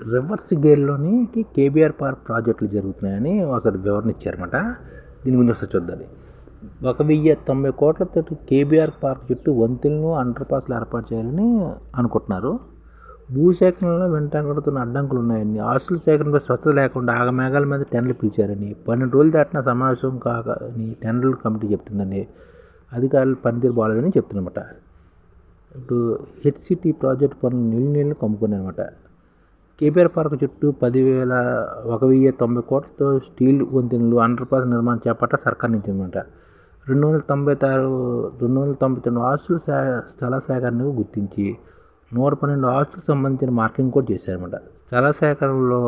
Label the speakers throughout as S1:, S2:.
S1: Reverse గేర్లోని KBR park ప్రాజెక్టులు జరుగుతున్నాయని ఒకసారి వివరణ ఇచ్చారన్నమాట. దీని గురించి ఒకసారి చూద్దాం. ఒక వెయ్యి తొంభై కోట్లతో కేబీఆర్ పార్క్ చుట్టూ వంతెనలు అండర్ పాస్లు ఏర్పాటు చేయాలని అనుకుంటున్నారు. భూసేకరణలో వెంటాడుతున్న అడ్డంకులు ఉన్నాయని ఆస్తుల సేకరణపై స్వచ్ఛత లేకుండా ఆగమేఘాల మీద టెండర్లు పిలిచారని పన్నెండు రోజులు దాటిన సమావేశం కాక అని టెండర్లు కమిటీ చెప్తుందని అధికారులు పనితీరు బాగాలేదని చెప్తున్నమాట ఇప్పుడు హెచ్సిటీ ప్రాజెక్ట్ పనులు నీళ్ళు నీళ్ళు కమ్ముకున్నాయి అనమాట కేపీఆర్ పార్క్ చుట్టూ పదివేల ఒక వెయ్యి తొంభై కోట్లతో స్టీల్ వంతెనలు అండర్ పాస్ నిర్మాణం చేపట్ట సర్కార్ నుంచి అనమాట రెండు వందల తొంభై ఆరు రెండు వందల తొంభై తొమ్మిది ఆస్తుల శా స్థల సేకరణకు గుర్తించి నూట పన్నెండు ఆస్తులకు సంబంధించిన మార్కింగ్ కూడా చేశారన్నమాట. స్థల సేకరణలో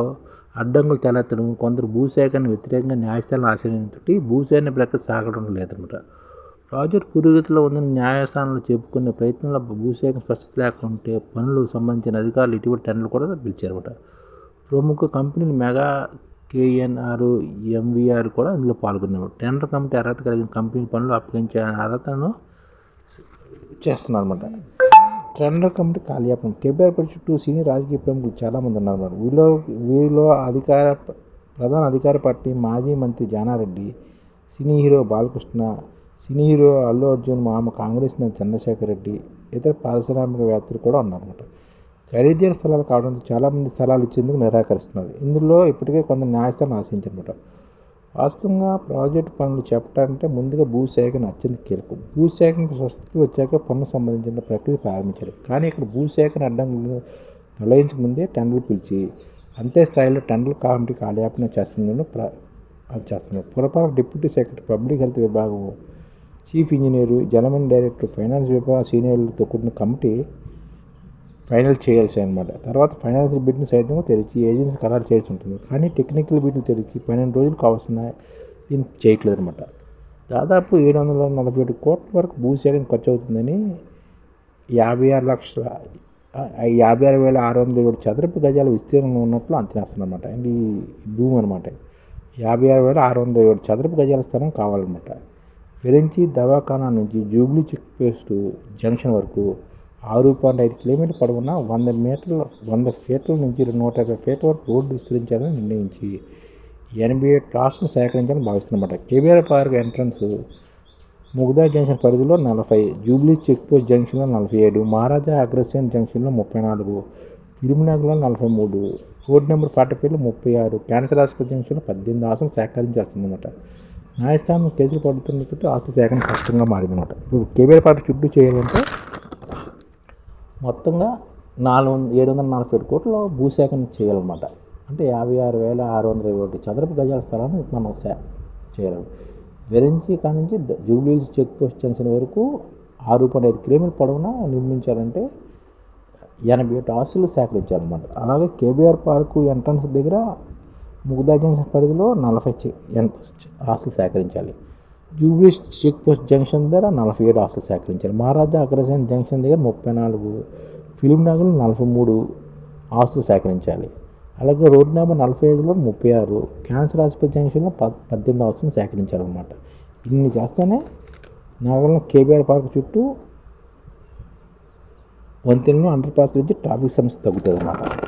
S1: అడ్డంకులు తలెత్తడం కొందరు భూసేకరణ వ్యతిరేకంగా న్యాయస్థానం ఆశ్రయించి భూసేకరణ ప్రక్రియ సాగడం లేదన్నమాట. ప్రాజెక్ట్ పురోగతిలో ఉందని న్యాయస్థానంలో చెప్పుకునే ప్రయత్నంలో భూసేకరణ స్పష్టత లేకుంటే పనులకు సంబంధించిన అధికారులు ఇటీవల టెండర్లు కూడా పిలిచారన్నమాట. ప్రముఖ కంపెనీలు మెగా కేఎన్ఆర్ ఎంవీఆర్ కూడా ఇందులో పాల్గొన్నారు టెండర్ కమిటీ అర్హత కలిగిన కంపెనీ పనులు అప్పగించే అర్హతను చేస్తున్నారు అనమాట టెండర్ కమిటీ కాలయాపనం. కేబీఆర్ చుట్టూ సీనియర్ రాజకీయ ప్రముఖులు చాలామంది ఉన్నారు వీరిలో వీరిలో అధికార ప్రధాన అధికార పార్టీ మాజీ మంత్రి Jana Reddy cine hero Balakrishna cine hero Allu Arjun మామ కాంగ్రెస్ నేత చంద్రశేఖర్ రెడ్డి ఇతర పారిశ్రామికవేత్తలు కూడా ఉన్నారన్నమాట. ఖరీదైన స్థలాలు కావడంతో చాలామంది స్థలాలు ఇచ్చేందుకు నిరాకరిస్తున్నారు. ఇందులో ఇప్పటికే కొంత న్యాయస్థానం ఆశించనమాట. వాస్తవంగా ప్రాజెక్టు పనులు చెప్పాలంటే ముందుగా భూసేకరణ అత్యంత కీలకం. భూసేకరణ స్వస్థితి వచ్చాక పనులు సంబంధించిన ప్రక్రియ ప్రారంభించారు కానీ ఇక్కడ భూసేకరణ అడ్డంకులు తొలగించక ముందే టెండర్లు పిలిచి అంతే స్థాయిలో టెండర్ కమిటీ కాలయాపన చేస్తుందని ప్ర చేస్తున్నారు. పురపాలక డిప్యూటీ సెక్రటరీ పబ్లిక్ హెల్త్ విభాగం చీఫ్ ఇంజనీరు జలమన్ డైరెక్టర్ ఫైనాన్స్ విభాగ సీనియర్లతో కూడిన కమిటీ ఫైనల్ చేయాల్సి అనమాట తర్వాత ఫైనాన్షియల్ బిడ్ని సైతం తెరిచి ఏజెన్సీ ఖరారు చేయాల్సి ఉంటుంది. కానీ టెక్నికల్ బిడ్లు తెరిచి పన్నెండు రోజులు కావాల్సిన దీన్ని చేయట్లేదు అనమాట దాదాపు ఏడు వందల నలభై ఏడు కోట్ల వరకు భూసేకరణ ఖర్చు అవుతుందని యాభై ఆరు లక్షల యాభై ఆరు వేల ఆరు వందల ఏడు చదరపు గజాల విస్తీర్ణం ఉన్నట్లు అంచనా అనమాట ఇది భూమి అనమాట యాభై ఆరు వేల ఆరు వందల ఏడు చదరపు గజాల స్థలం కావాలన్నమాట. విరించి దవాఖానా నుంచి జూబ్లీ చెక్ పోస్ట్ జంక్షన్ వరకు ఆరు పాయింట్ ఐదు కిలోమీటర్ పొడవున వంద మీటర్ల వంద ఫీట్ల నుంచి నూట యాభై ఫీట్ల వరకు రోడ్డు విస్తరించాలని నిర్ణయించి ఎనభై ఏడు ట్రాస్ట్ను సేకరించాలని భావిస్తున్నమాట. KBR park entrance Mugdha junction పరిధిలో నలభై జూబ్లీ చెక్ పోస్ట్ జంక్షన్లో నలభై ఏడు మహారాజా అగ్రసేన్ జంక్షన్లో ముప్పై నాలుగు ఫిలింనగర్లో నలభై మూడు రోడ్ నెంబర్ ఫార్టీ ఫైవ్లో ముప్పై ఆరు క్యాన్సర్ హాస్పిటల్ జంక్షన్లో పద్దెనిమిది ఆస్తులు సేకరించాల్సిందన్నమాట. న్యాయస్థానం కేసులు పడుతున్న చుట్టూ ఆస్తుల సేకరణ కష్టంగా మారిందనమాట. ఇప్పుడు కేబీఆర్ పార్క్ చుట్టూ చేయాలంటే మొత్తంగా నాలుగు వందల ఏడు వందల నలభై ఏడు కోట్ల భూసేకరణ చేయాలన్నమాట. అంటే యాభై ఆరు వేల ఆరు వందల ఇరవై ఒకటి చదరపు గజాల స్థలాన్ని మనం సే చేయాలి. వెరించి కాడ నుంచి జూబ్లీస్ చెక్ పోస్ట్ జంక్షన్ వరకు ఆరు పాయింట్ ఐదు కిలోమీటర్ పొడవున నిర్మించాలంటే ఎనభై ఏడు ఆస్తులు సేకరించాలన్నమాట అలాగే కేబీఆర్ పార్కు ఎంట్రన్స్ దగ్గర ముగ్దా జంక్షన్ పరిధిలో నలభై ఆస్తులు సేకరించాలి. జూబ్లీ చెక్ పోస్ట్ జంక్షన్ దగ్గర నలభై ఏడు ఆస్తులు సేకరించాలి. మహారాజా అగ్రసేన్ జంక్షన్ దగ్గర ముప్పై నాలుగు ఫిలిం నగర్లో నలభై మూడు ఆస్తులు సేకరించాలి. అలాగే రోడ్ నెంబర్ నలభై ఐదులో ముప్పై ఆరు క్యాన్సర్ ఆసుపత్రి జంక్షన్లో పద్ పద్దెనిమిది ఆస్తులు సేకరించాలన్నమాట. ఇన్ని చేస్తేనే నగరంలో కేబీఆర్ పార్క్ చుట్టూ వంతెనలు అండర్ పాస్ నుంచి ట్రాఫిక్ సమస్య తగ్గుతుంది అన్నమాట